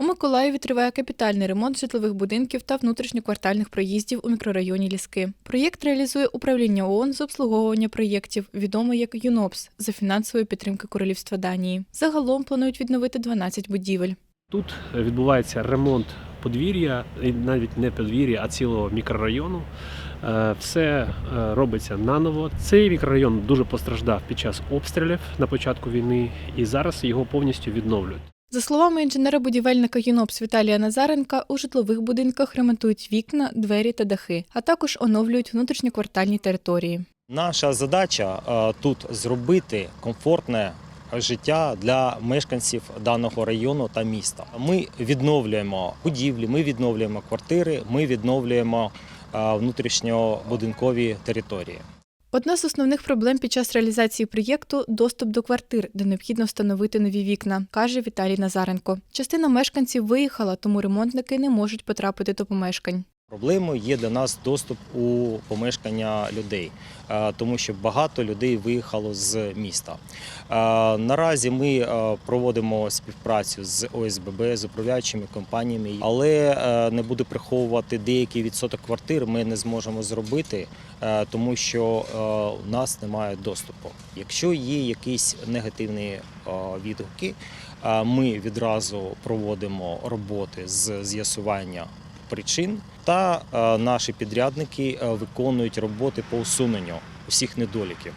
У Миколаєві триває капітальний ремонт житлових будинків та внутрішньоквартальних проїздів у мікрорайоні Ліски. Проєкт реалізує управління ООН з обслуговування проєктів, відоме як ЮНОПС, за фінансової підтримки Королівства Данії. Загалом планують відновити 12 будівель. Тут відбувається ремонт подвір'я, навіть не подвір'я, а цілого мікрорайону. Е, Все е, робиться наново. Цей мікрорайон дуже постраждав під час обстрілів на початку війни, і зараз його повністю відновлюють. За словами інженера-будівельника ЮНОПС Віталія Назаренка, у житлових будинках ремонтують вікна, двері та дахи, а також оновлюють внутрішньоквартальні території. Наша задача е, тут зробити комфортне життя для мешканців даного району та міста. Ми відновлюємо будівлі, ми відновлюємо квартири, ми відновлюємо е, внутрішньобудинкові території. Одна з основних проблем під час реалізації проєкту доступ до квартир, де необхідно встановити нові вікна, каже Віталій Назаренко. Частина мешканців виїхала, тому ремонтники не можуть потрапити до помешкань. Проблемою є для нас доступ у помешкання людей, тому що багато людей виїхало з міста. Наразі ми проводимо співпрацю з ОСББ, з управляючими компаніями, але не буду приховувати деякий відсоток квартир. Ми не зможемо зробити, тому що у нас немає доступу. Якщо є якісь негативні відгуки, ми відразу проводимо роботи з з'ясування причин, та е, наші підрядники е, виконують роботи по усуненню усіх недоліків.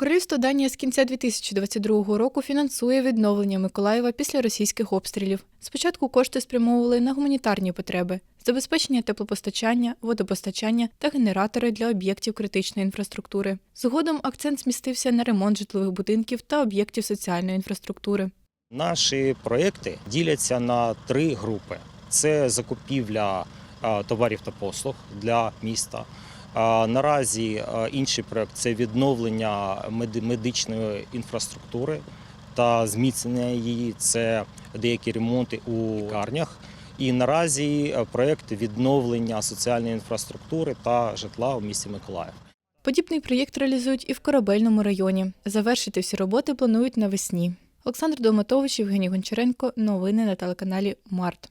Королівство Данія з кінця 2022 року фінансує відновлення Миколаєва після російських обстрілів. Спочатку кошти спрямовували на гуманітарні потреби, забезпечення теплопостачання, водопостачання та генератори для об'єктів критичної інфраструктури. Згодом акцент змістився на ремонт житлових будинків та об'єктів соціальної інфраструктури. Наші проекти діляться на три групи: це закупівля е, товарів та послуг для міста. Наразі е, інший проект це відновлення медичної інфраструктури та зміцнення її. Це деякі ремонти у лікарнях. І наразі е, проект відновлення соціальної інфраструктури та житла у місті Миколаїв. Подібний проєкт реалізують і в корабельному районі. Завершити всі роботи планують навесні. Олександр Долматович, Євгеній Гончаренко. Новини на телеканалі Март.